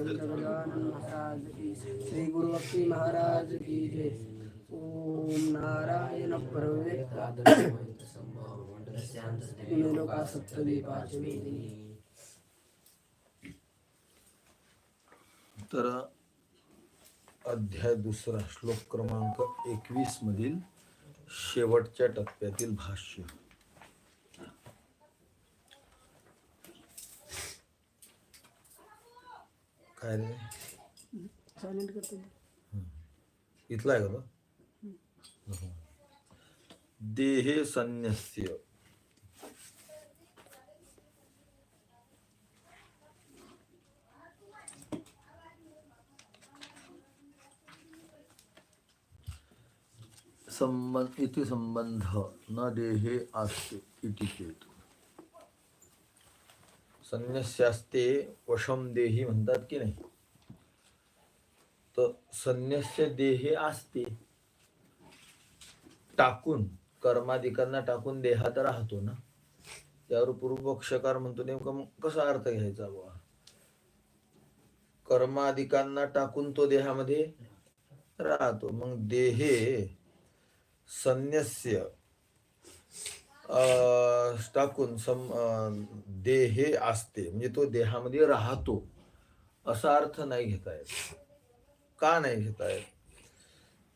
महाराज की श्री महाराज की जय ओम नारायण तर अध्याय दुसरा श्लोक क्रमांक एकवीस मधील शेवटच्या टप्प्यातील भाष्य. काय रे सायलेंट करते इथला आहे का तो? हो. देहे संन्यस्य संबंध इति संबंध न देहे असते इति चेत. संन्यस्यास्ते वशम देही म्हणतात की नाही? तर संन्यास्य देहे असते टाकून कर्माधिकांना टाकून देहात राहतो ना? त्यावर पूर्वपक्षकार म्हणतो नेमकं मग कसा अर्थ घ्यायचा बुवा? कर्माधिकांना टाकून तो देहामध्ये राहतो. मग देहे संन्यस्य टाकून सम देहे असते. म्हणजे तो देहामध्ये राहतो. असा अर्थ नाही घेता येत. का नाही घेता येत?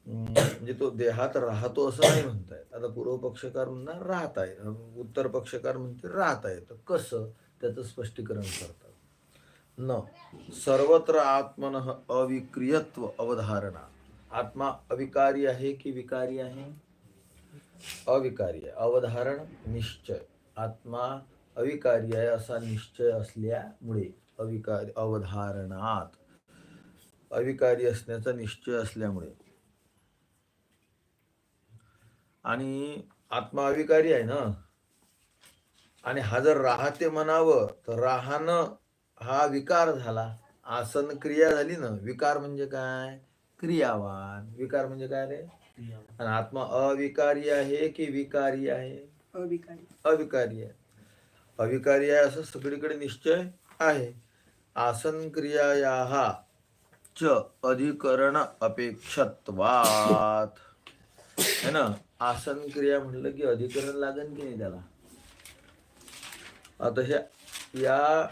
म्हणजे तो देहात राहतो असं नाही म्हणतायत आता पूर्व पक्षकार म्हणणार राहत आहे उत्तर पक्षकार म्हणते राहत आहे तर कसं? त्याचं स्पष्टीकरण करतात. न सर्वत्र आत्मन अविक्रियत्व अवधारणा. आत्मा अविकारी आहे की विकारी आहे? अविकारी अवधारण निश्चय. आत्मा अविकारी आहे असा निश्चय असल्यामुळे अविकार अवधारणात अविकारी असण्याचा निश्चय असल्यामुळे. आणि आत्मा अविकारी आहे ना? आणि हा जर राहते म्हणावं तर राहणं हा विकार झाला. आसन क्रिया झाली ना? विकार म्हणजे काय? क्रियावान. विकार म्हणजे काय रे? आणि आत्मा अविकारी आहे की विकारी आहे? अविकारी. अविकारी आहे. अविकारी आहे असं सगळीकडे निश्चय आहे. आसन क्रियाया च अधिकरण अपेक्षत्वात. है ना? आसन क्रिया म्हणलं की अधिकरण लागन की नाही त्याला? आता ह्या या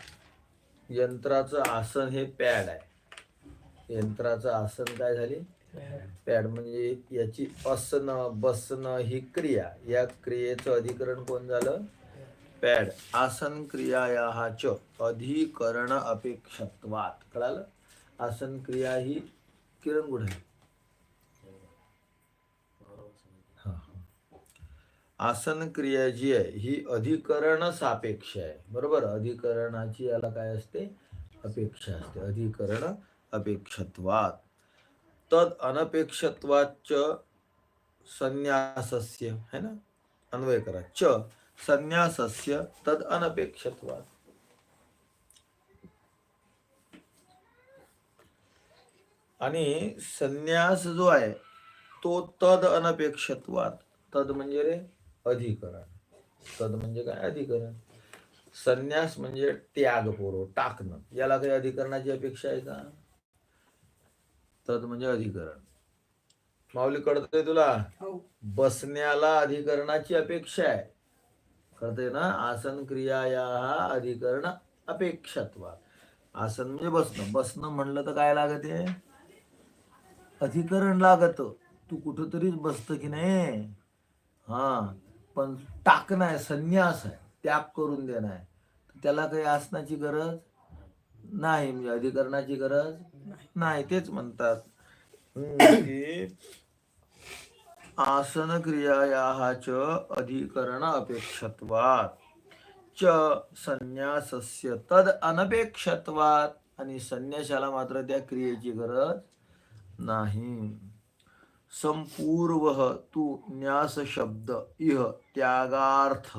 यंत्राचं आसन हे पॅड आहे. यंत्राचं आसन काय झाले? पॅड म्हणजे याची असणं बसणं ही क्रिया. या क्रियेचं अधिकरण कोण झालं? पॅड आसन क्रिया या च अधिकरण अपेक्षत्वात. कळालं? आसन क्रिया ही किरण गुढ आहे. आसन क्रिया जी आहे ही अधिकरण सापेक्ष आहे. बरोबर? अधिकरणाची याला काय असते? अपेक्षा असते. अधिकरण अपेक्षत्वात. तद अनपेक्षत्वाच संन्यासस्य है ना? अन्वय करा. च संन्यासस्य तद अनपेक्षत्वात आणि संन्यास जो आहे तो तद अनपेक्षत्वात तद म्हणजे रे अधिकरण. तद म्हणजे काय? अधिकरण. संन्यास म्हणजे त्याग पोरो टाकणं. याला काही अधिकरणाची अपेक्षा आहे का? तद म्हणजे अधिकरण. माऊली कळतंय तुला? हो. बसण्याला अधिकरणाची अपेक्षा आहे. कळतंय ना? आसन क्रिया या हा अधिकरण अपेक्षत्वा. आसन म्हणजे बसणं. बसणं म्हणलं तर काय लागत आहे? अधिकरण लागत. तू कुठंतरीच बसत की नाही? हा. पण टाकणं आहे संन्यास आहे. त्याग करून देणं आहे. त्याला काही आसनाची गरज? नाही म्हणजे अधिकरणाची गरज नाही. तेच म्हणतात. की आसन क्रियाया च अधिकरण अपेक्षत्वात. च संन्यासस्य तद अनपेक्षत्वात. आणि संन्यासाला मात्र त्या क्रियेची गरज नाही. संपूर्व तू न्यास शब्द इह त्यागार्थ.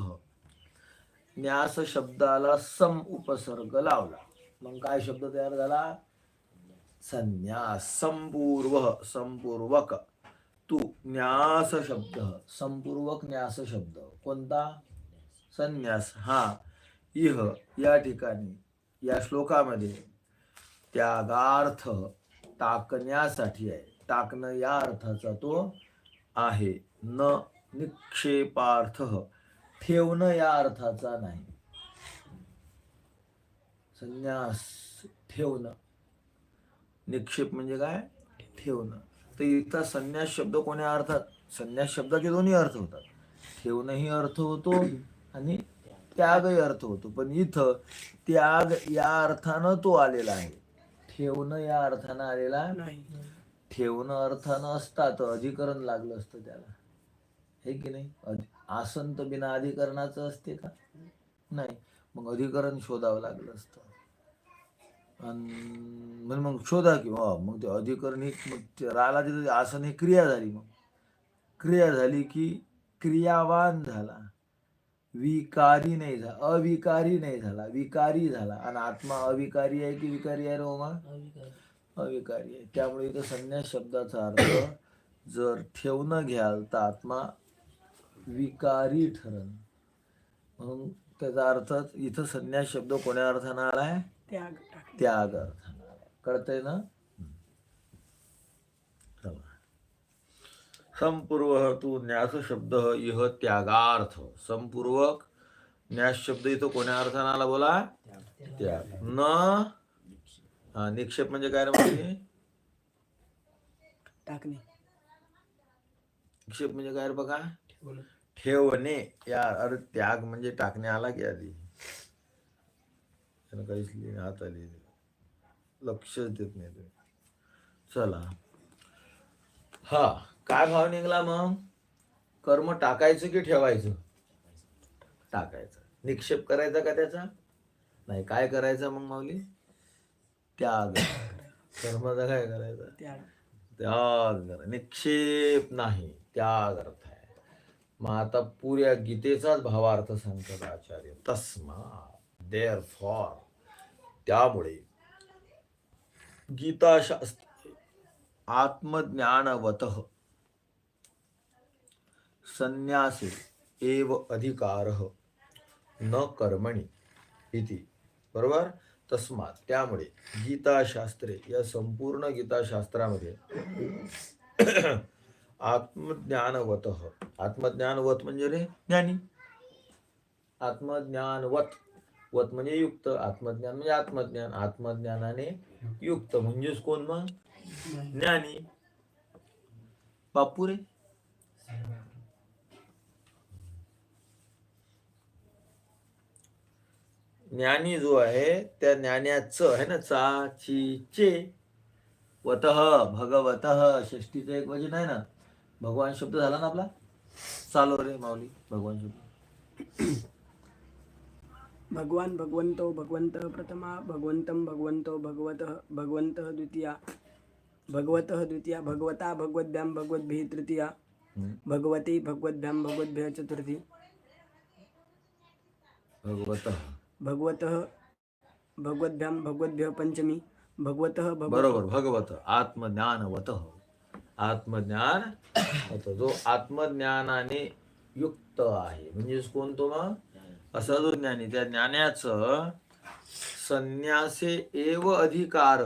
न्यास शब्दाला सम उपसर्ग लावला. मग काय शब्द तयार झाला? संन्यास संपूर्व संपूर्वक. तू न्यास शब्द संपूर्वक न्यास शब्द. कोणता? संन्यास. हा. इह या ठिकाणी या श्लोकामध्ये त्यागार्थ टाकण्यासाठी आहे. टाकणं या अर्थाचा तो आहे. न निक्षेपार्थ. ठेवणं या अर्थाचा नाही. संन्यास ठेवणं. निक्षेप म्हणजे काय? ठेवणं. तर इथं संन्यास शब्द कोण्या अर्थात? संन्यास शब्दाचे दोन्ही अर्थ होतात. ठेवणंही अर्थ होतो आणि त्यागही अर्थ होतो. पण इथं त्याग या अर्थानं तो आलेला आहे. ठेवणं या अर्थानं आलेला नाही. ठेवणं अर्थानं असता तर अधिकरण लागलं असतं त्याला. हे की नाही? आसन तर बिना अधिकरणाचं असते का? नाही. मग अधिकरण शोधावं लागलं असतं. म्हणजे मग शोधा की मग ते अधिकरण ही मग ते राहिला तिथं आसन ही क्रिया झाली मग. क्रिया झाली की क्रियावान झाला. विकारी नाही झाला अविकारी नाही झाला विकारी झाला. आणि आत्मा अविकारी आहे की विकारी आहे रे ओमा अविकारी. आहे. त्यामुळे इथं संन्यास शब्दाचा अर्थ जर ठेवणं घ्याल तर आत्मा विकारी ठरण म्हणून त्याचा अर्थ इथं संन्यास शब्द कोण्या अर्थानं आलाय? त्याग. टाकणे त्याग अर्थानं कळतंय ना. संपूर्व तू न्यास शब्द इह त्यागार्थ. संपूर्वक न्यास शब्द इथं कोण्या अर्थानं आला बोला? त्याग. न? हा निक्षेप म्हणजे काय रे म्हणजे टाकणे. निक्षेप म्हणजे काय रे बघा? ठेवणं. ठेवणे. या अरे त्याग म्हणजे टाकणे आला की आधी. त्यानं काहीच लिहिणे हात आली लक्षच देत नाही तुम्ही. चला. हा काय भाव निघला मग? कर्म टाकायचं की ठेवायचं? टाकायचं. निक्षेप करायचा का त्याचा? नाही काय करायचं मग माऊली? त्याग. कर्माचा काय करायचा? त्याग. त्याग करा. निक्षेप नाही त्याग अर्थ आहे. मग आता पुऱ्या गीतेचाच भावार्थ सांगतात आचार्य तस्मा देअर फॉर त्यामुळे गीताशास्त्र आत्मज्ञानवत। संन्यासे एव अधिकार न कर्मणी इति। बरोबर? तस्मात त्यामुळे गीताशास्त्रे या संपूर्ण गीताशास्त्रामध्ये आत्मज्ञानवत। आत्मज्ञानवत म्हणजे रे? ज्ञानी। आत्मज्ञानवत। वत म्हणजे युक्त। आत्मज्ञान म्हणजे आत्मज्ञान। आत्मज्ञानाने युक्त म्हणजेच कोण मग? ज्ञानी. बापू रे ज्ञानी जो आहे त्या ज्ञानाचं आहे ना चा ची चे वत भगवत षष्टीचं एक वजन आहे ना. भगवान शब्द झाला ना आपला? चालो रे माऊली भगवान शब्द. भगवान भगवंतो भगवन्तः प्रथमा भगवन्तं भगवन्तो भगवतः भगवन्तः द्वितीया भगवतः द्वितीया भगवता भगवद्भ्यां भगवद्भिः तृतीया. भगवती भगवद्भ्यां भगवद्भ्यः चतुर्थी। भगवत। भगवतः भगवद्भ्यां भगवद्भ्यः पञ्चमी भगवतः भगवत बरोबर भगवत। आत्मज्ञानवत। आत्मज्ञान जो आत्मज्ञानाने युक्त आहे। म्हणजेच कोण तो मग? असा जो ज्ञानी त्या ज्ञानाचं संन्यासे एव अधिकार.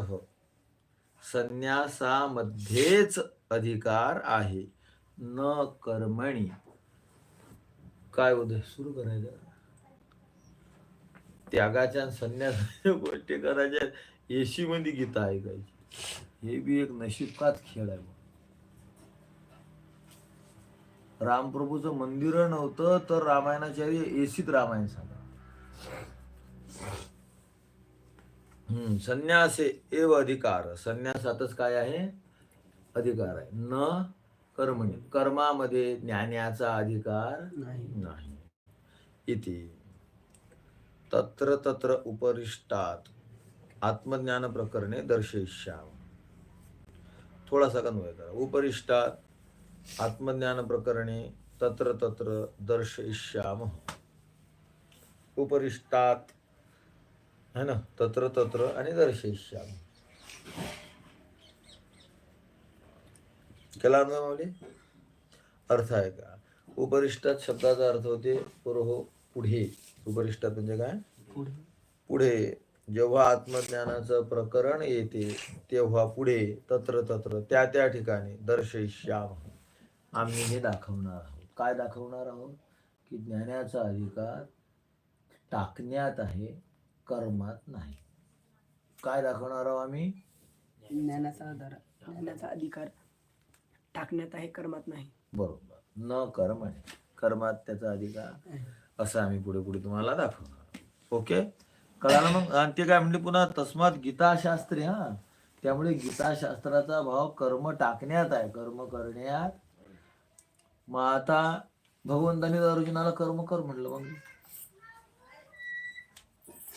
संन्यासामध्येच अधिकार आहे. न कर्मणी. काय उदय सुरू करायचं? त्यागाच्या संन्यासाच्या गोष्टी करायच्या. एशीमध्ये गीता ऐकायची. हे बी एक नशीबकात खेळ आहे. रामप्रभूचं मंदिर नव्हतं तर रामायणाचार्य एसीत रामायण सांगा हम्म संन्यासे एव अधिकार. संन्यासातच काय आहे? अधिकार आहे. न कर्मणी. कर्मामध्ये ज्ञानाचा अधिकार नाही. नाही. इति. तत्र तत्र उपरिष्टात. आत्मज्ञान प्रकरणे दर्शयिष्याम. थोडासा कन्वय करा. उपरिष्टात आत्मज्ञान प्रकरणे तत्र तत्र दर्शयिष्याम। उपरिष्टात है ना? तत्र तत्र आणि दर्शयिष्याम। केला ना माऊली? अर्थ आहे का? उपरिष्टात शब्दाचा अर्थ होते पुरो पुढे. उपरिष्टात म्हणजे काय? पुढे. पुढे. जेव्हा आत्मज्ञानाचं प्रकरण येते तेव्हा पुढे. तत्र तत्र त्या त्या ठिकाणी दर्शयिष्याम। आम्ही हे दाखवणार आहोत. काय दाखवणार आहोत? की ज्ञानाचा अधिकार टाकण्यात आहे कर्मात नाही. काय दाखवणार आहोत आम्ही? ज्ञानाचा आधार ज्ञानाचा अधिकार टाकण्यात आहे कर्मात नाही. बरोबर. न कर्मणे कर्मात त्याचा अधिकार असं आम्ही पुढे पुढे तुम्हाला दाखवणार ओके? कळालं मग? आणि ते काय म्हणले पुन्हा तस्मात गीताशास्त्री हा. त्यामुळे गीताशास्त्राचा भाव कर्म टाकण्यात आहे. कर्म करण्यात मग आता भगवंताने अर्जुनाला कर्म कर म्हणलं मग.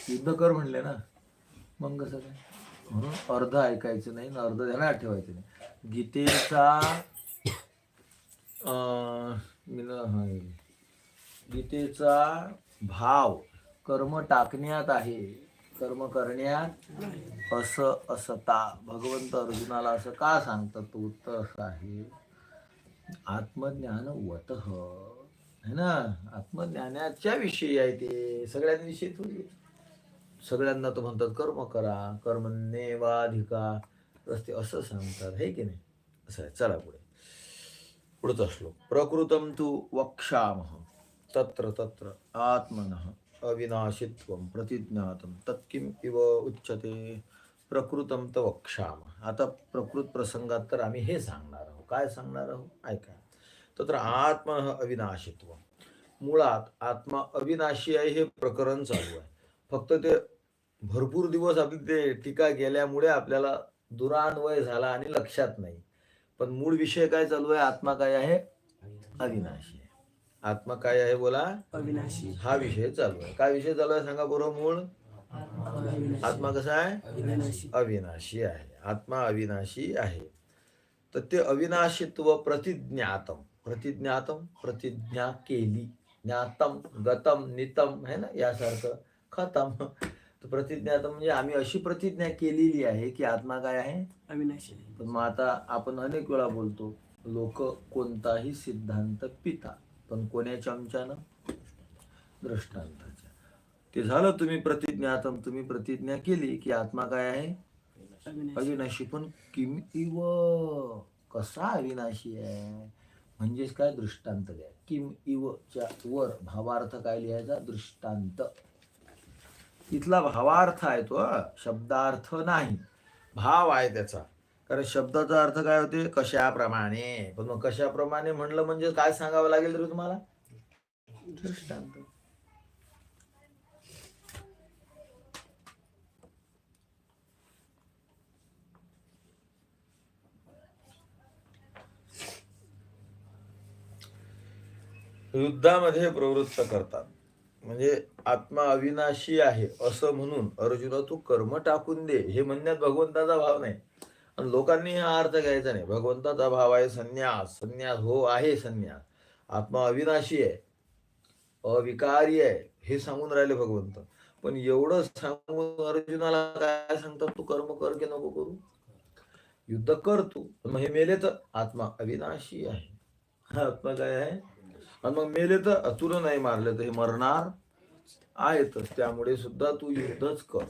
युद्ध कर म्हणले ना. मग कसं काय म्हणून अर्ध ऐकायचं नाही ना अर्ध ध्यानात ठेवायचं नाही. गीतेचा मी गीतेचा भाव कर्म टाकण्यात आहे. कर्म करण्यात असं असता. भगवंत अर्जुनाला असं का सांगतात? तो उत्तर असं आहे. आत्मज्ञान वत. है ना? आत्मज्ञानाच्या विषयी आहे ते. सगळ्यांविषयी थोडी सगळ्यांना तो म्हणतात कर्म करा. कर्म नेवाधिका. रस्ते असं सांगतात. हे की नाही? असं आहे. चला पुढे. पुढचा श्लोक. प्रकृतम तू वक्षामः तत्र तत्र आत्मनः अविनाशित्व प्रतिज्ञातं. तत्किम इव उच्यते. प्रकृतम तर वक्षामः आता प्रकृत प्रसंगात तर आम्ही हे सांगणार. काय सांगणार आहोत ऐका. तत्र आत्मनः अविनाशित्व. मुळात आत्मा अविनाशी आहे हे प्रकरण चालू आहे. फक्त ते भरपूर दिवस आपली ते टीका गेल्यामुळे आपल्याला दुरान्वय झाला आणि लक्षात नाही. पण मूळ विषय काय चालू आहे? आत्मा काय आहे? अविनाशी आहे. आत्मा काय आहे बोला? अविनाशी. हा विषय चालू आहे. काय विषय चालू आहे सांगा बरोबर मूळ? आत्मा कसा आहे? अविनाशी आहे. आत्मा अविनाशी आहे. तर ते अविनाशित्व प्रतिज्ञातम. प्रतिज्ञातम प्रतिज्ञा केली. ज्ञातम गतम नितम है ना? यासारखं. खतम. तर प्रतिज्ञातम म्हणजे आम्ही अशी प्रतिज्ञा केलेली आहे की आत्मा काय आहे? अविनाशी. पण मग आता आपण अनेक वेळा बोलतो लोक कोणताही सिद्धांत पिता पण कोण्या चमच्यानं दृष्टांताच्या. ते झालं तुम्ही प्रतिज्ञातम तुम्ही प्रतिज्ञा केली की आत्मा काय आहे? अविनाशी पण किम इव कसा अविनाशी आहे? म्हणजेच काय दृष्टांत द्या. किम इवच्या वर भावार्थ काय लिहायचा? दृष्टांत. इथला भावार्थ आहे तो हा, शब्दार्थ नाही. भाव आहे त्याचा. कारण शब्दाचा अर्थ काय होते? कशाप्रमाणे? पण मग कशाप्रमाणे म्हणलं म्हणजे काय सांगावं लागेल तरी तुम्हाला? दृष्टांत. युद्धामध्ये प्रवृत्त करतात. म्हणजे आत्मा अविनाशी आहे असं म्हणून अर्जुना तू कर्म टाकून दे हे म्हणण्यात भगवंताचा भाव नाही. आणि लोकांनी हा अर्थ घ्यायचा नाही. भगवंताचा भाव आहे संन्यास. संन्यास हो आहे संन्यास. आत्मा अविनाशी आहे. अविकारी आहे हे सांगून राहिले भगवंत. पण एवढं सांगून अर्जुनाला काय सांगतात? तू कर्म कर की नको करू? युद्ध कर तू. मग हे मेले तर आत्मा अविनाशी आहे. हा आत्मा काय आहे? आणि मग मेले तर तुला नाही मारले तर हे मरणार आहेतच त्यामुळे सुद्धा तू युद्धच कर.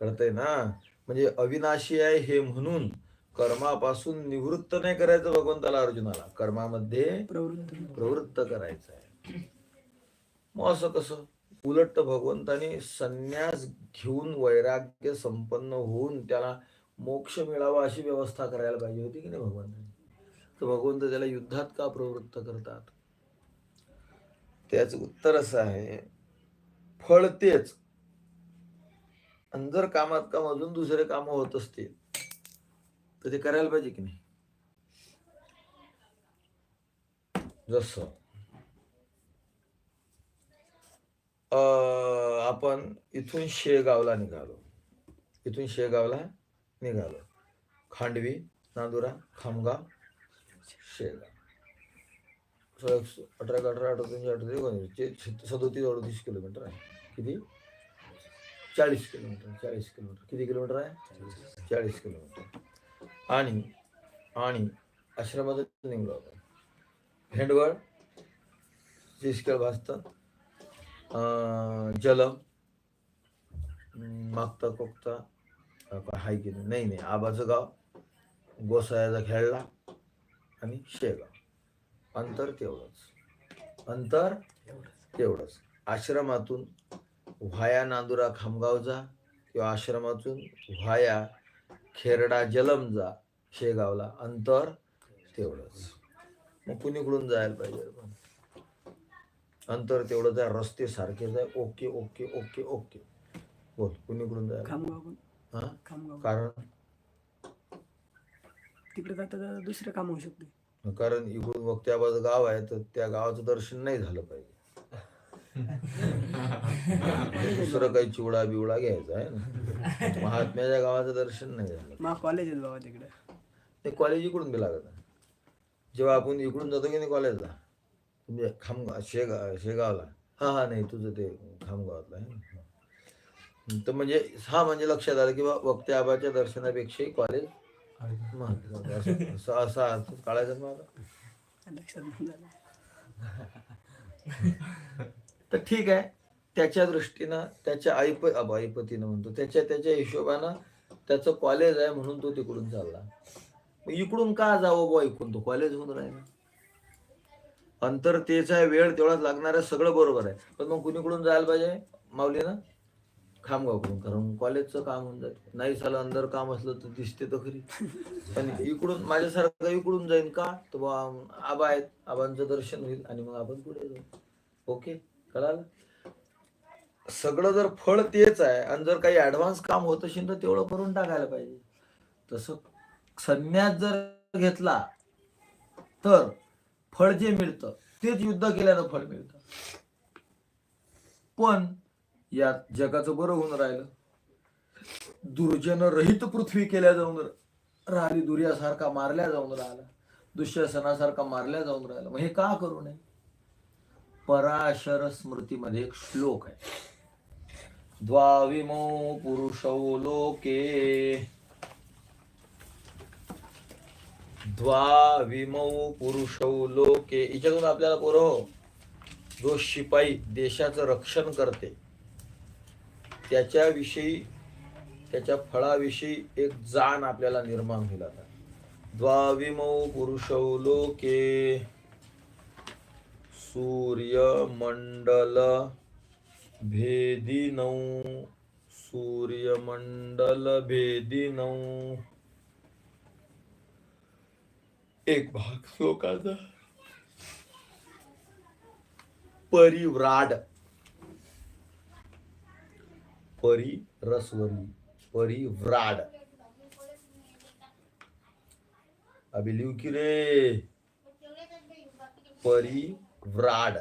कळतंय ना? म्हणजे अविनाशी आहे हे म्हणून कर्मापासून निवृत्त नाही करायचं भगवंताला अर्जुनाला. कर्मामध्ये प्रवृत्त प्रवृत्त करायचं आहे. मग असं कसं? उलट भगवंताने संन्यास घेऊन वैराग्य संपन्न होऊन त्याला मोक्ष मिळावा अशी व्यवस्था करायला पाहिजे होती की नाही भगवंताने? तर भगवंत त्याला युद्धात का प्रवृत्त करतात? त्याच उत्तर असं आहे फळ तेच. आणि जर कामात काम अजून दुसरे काम होत असतील तर ते करायला पाहिजे की नाही? जसं अं, आपण इथून शेगावला निघालो. इथून शेगावला निघालो. खांडवी नांदुरा खामगाव शेगाव. सो अठरा एक अठरा अठरा तीनशे सदोतीस अडतीस किलोमीटर आहे. किती? चाळीस किलोमीटर चाळीस किलोमीटर. किती किलोमीटर आहे? चाळीस किलोमीटर. आणि आणि आश्रमातून निघलो आपण. भेंडवळ जिसकेळ भास्तर जलम मागता कोकता हाय की नाही नाही. आबाचं गाव गोसायाचा खेळला आणि शेगाव. अंतर तेवढंच. अंतर तेवढंच. आश्रमातून व्हाया नांदुरा खामगाव जा किंवा आश्रमातून व्हाया खेरडा जलम जा शेगावला अंतर तेवढंच. मग कुणीकडून जायला पाहिजे अंतर तेवढंच आहे रस्ते सारखेच आहे. Okay okay okay okay. बोल कुणीकडून जायला? हा? कारण? तिकडे जाता दुसरं काम होऊ शकते. कारण इकडून वक्त्याबाज गाव आहे तर त्या गावाचं दर्शन नाही झालं पाहिजे दुसरं काही चिवडा बिवडा घ्यायचा आहे ना महात्म्याच्या गावाचं दर्शन नाही झालं मा कॉलेज बाबा तिकडे ते कॉलेज इकडून बी लागत. जेव्हा आपण इकडून जातो की नाही कॉलेजला म्हणजे खामगाव शेगा शेगावला हा हा नाही तुझं ते खामगावातलं आहे. तर म्हणजे हा म्हणजे लक्षात आलं की बा वक्ते आबाच्या दर्शनापेक्षाही कॉलेज. असं काढायचा मला? तर ठीक आहे. त्याच्या दृष्टीनं त्याच्या आईप आईपतीनं म्हणतो त्याच्या त्याच्या हिशोबानं त्याचं कॉलेज आहे म्हणून तो तिकडून चालला. इकडून का जावं बुवा इकडून? तो कॉलेज होऊन राहिला. अंतर तेच आहे वेळ तेवढाच लागणार आहे सगळं बरोबर आहे. पण मग कुणीकडून जायला पाहिजे? माऊलीनं? खामगावकडून कारण कॉलेजचं काम होऊन जाते नाही झालं अंदर काम असलं तर दिसते तर खरी. पण इकडून माझ्यासारखं इकडून जाईन का? तर बा आबा आहेत. आबांचं दर्शन होईल आणि मग आपण पुढे जाऊ. ओके? कळालं? सगळं जर फळ तेच आहे आणि जर काही ऍडव्हान्स काम होत असेल तर तेवढं करून टाकायला पाहिजे. तसं संन्यास जर घेतला तर फळ जे मिळतं तेच युद्ध केल्यानं फळ मिळतं. पण या जगाचं बरं होऊन राहिलं. दुर्जन रहित पृथ्वी केल्या जाऊन राहिली दुर्यासारखा मारल्या जाऊन राहिला. दुःशासनासारखा मारल्या जाऊन राहिला. मग हे का करू नये? पराशर स्मृतीमध्ये एक श्लोक आहे. द्वाविमो पुरुषौ लोके. द्वाविमौ पुरुषौ लोके. याच्यातून आपल्याला पोरं जो शिपाई देशाचं रक्षण करते त्याच्याविषयी त्याच्या फळाविषयी एक जाण आपल्याला निर्माण होईल आता. द्वाविमौ पुरुषौ लोके सूर्यमंडल भेदिनौ सूर्यमंडल भेदिनौ। एक भाग श्लोकाचा. परिव्राड. परी रसवरी परी व्राड अभी लिव की रे? परी व्राड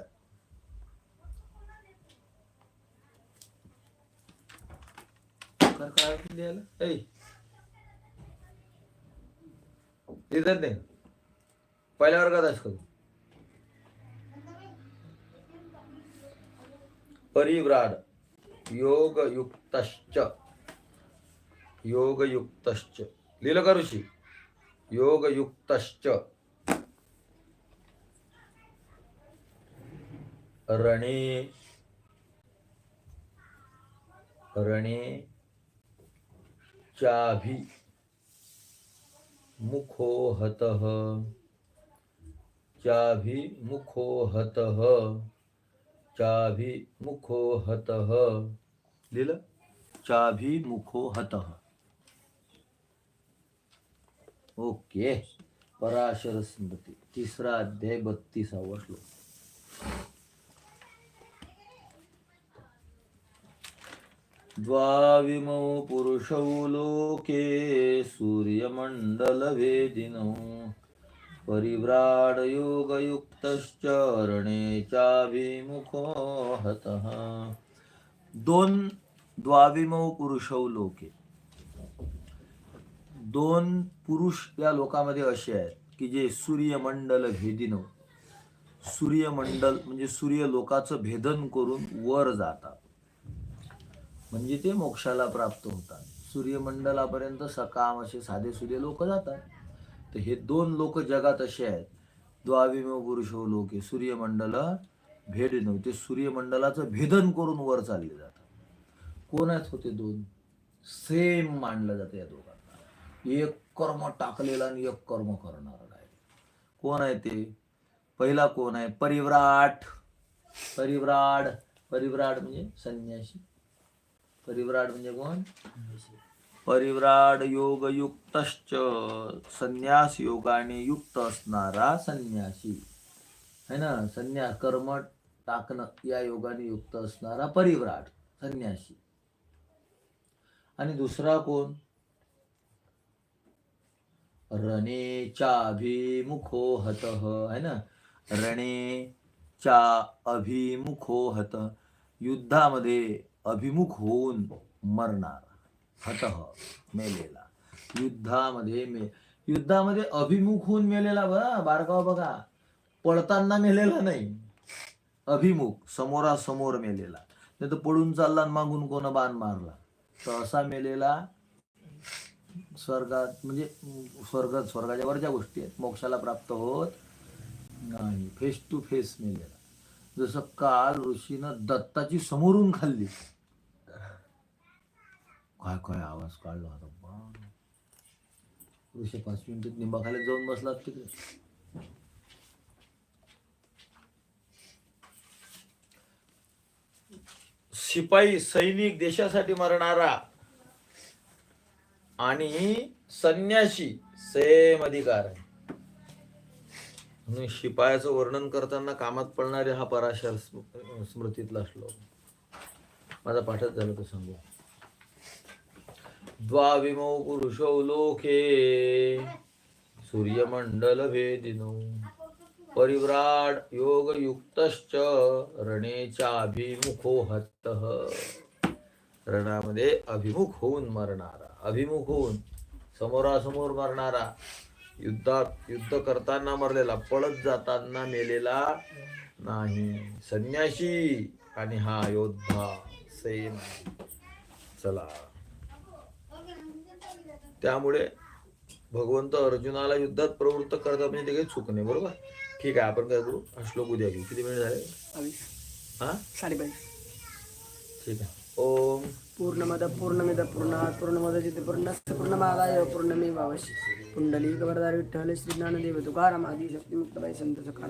काय लिहायला? ऐ. लिहितात नाही पहिल्या वर्गात आहेस परिव्राड. योगयुक्तश्च. योगयुक्तश्च. लिहिलं का ऋषी? योगयुक्तश्च. रणे. रणे. चाभि. मुखो हतः चाभि मुखो हतः चाभि मुखो हतः लिहिलं? चाभि मुखो हतः ओके. पराशर स्मृती तिसरा अध्याय बत्तीसावा श्लोक. द्वाविमौ पुरुषौ लोके सूर्यमण्डलवेदिनौ परिव्राडयोगयुक्तश्च रणे चाभिमुखो हतः दोन द्वाविमौ पुरुषौ लोके। दोन पुरुष या लोकामध्ये असे आहेत की जे सूर्यमंडल भेदिनो सूर्यमंडल म्हणजे सूर्य लोकाचं भेदन करून वर जातात. म्हणजे ते मोक्षाला प्राप्त होतात. सूर्यमंडलापर्यंत सकाम असे साधे सूर्य लोक जातात. तर हे दोन लोक जगात असे आहेत. द्वाविमो पुरुषो लोक हे सूर्यमंडल भेद ते सूर्यमंडलाचं भेदन करून वर चालले जातात. कोण आहेत होते दोन? सेम मानलं जातं या दोघांना. एक कर्म टाकलेला आणि एक कर्म करणारा आहे कोण आहे ते? पहिला कोण आहे? परिव्राट. परिव्राड परिव्राड म्हणजे संन्यासी परिव्राड म्हणजे कोण? परिव्राड योगयुक्तश्च संन्यास योगाने युक्त असणारा संन्यासी. है ना? संन्यास कर्म टाकणं या योगाने युक्त असणारा परिव्राट संन्यासी. आणि दुसरा कोण? रणेचाभिमुखो हत है ना? रणेच्या अभिमुखो हत युद्धामध्ये अभिमुख होऊन मरणार. हतः मेलेला. युद्धामध्ये मे युद्धामध्ये अभिमुख होऊन मेलेला बघा बारकाव बघा. पळताना मेलेला नाही. अभिमुख समोरासमोर मेलेला. नाही तर पळून चालला मागून कोण बाण मारला? तर असा मेलेला स्वर्गात म्हणजे स्वर्गात स्वर्गाच्या वरच्या गोष्टी आहेत. मोक्षाला प्राप्त होत नाही. फेस टू फेस मेलेला. जसं काल ऋषीनं दत्ताची समोरून खाल्ली. काय काय आवाज काढला होता बा. ऋषी पाच मिनिटात निंबाखाली जाऊन बसला तिकडे. शिपाई सैनिक देशासाठी मरणारा आणि संन्याशी सेम अधिकार आहे. म्हणून शिपायाचं वर्णन करताना कामात पडणारे हा पराशर स्मृतीतला श्लोक. माझा पाठच झालं तो सांगू. द्वाविमौ पुरुषौ लोके। सूर्यमंडल भेदिनो परिव्राड योगयुक्तश्च रणेच्या अभिमुखो हत्तः रणामध्ये अभिमुख होऊन मरणारा अभिमुख होऊन समोरासमोर मरणारा युद्धात युद्ध करताना मरलेला पळत जाताना मेलेला नाही. संन्याशी आणि हा योद्धा सेम चला. त्यामुळे भगवंत अर्जुनाला युद्धात प्रवृत्त करतात म्हणजे ते काही चूक नाही बरोबर? ठीक आहे आपण काय करू? हा श्लोक उद्या घेऊ. किती मिनिट झाले? हा? साडेबावीस ठीक आहे. ओम. पूर्णमद पूर्णमिद पूर्णात पूर्णमदचित पूर्णस्य पूर्णमादाय पूर्णमेवावश्य पुंडलिक वरदार विठ्ठल श्री ज्ञानदेव तुकाराम आदी शक्तिमुक्तबाई संत सखा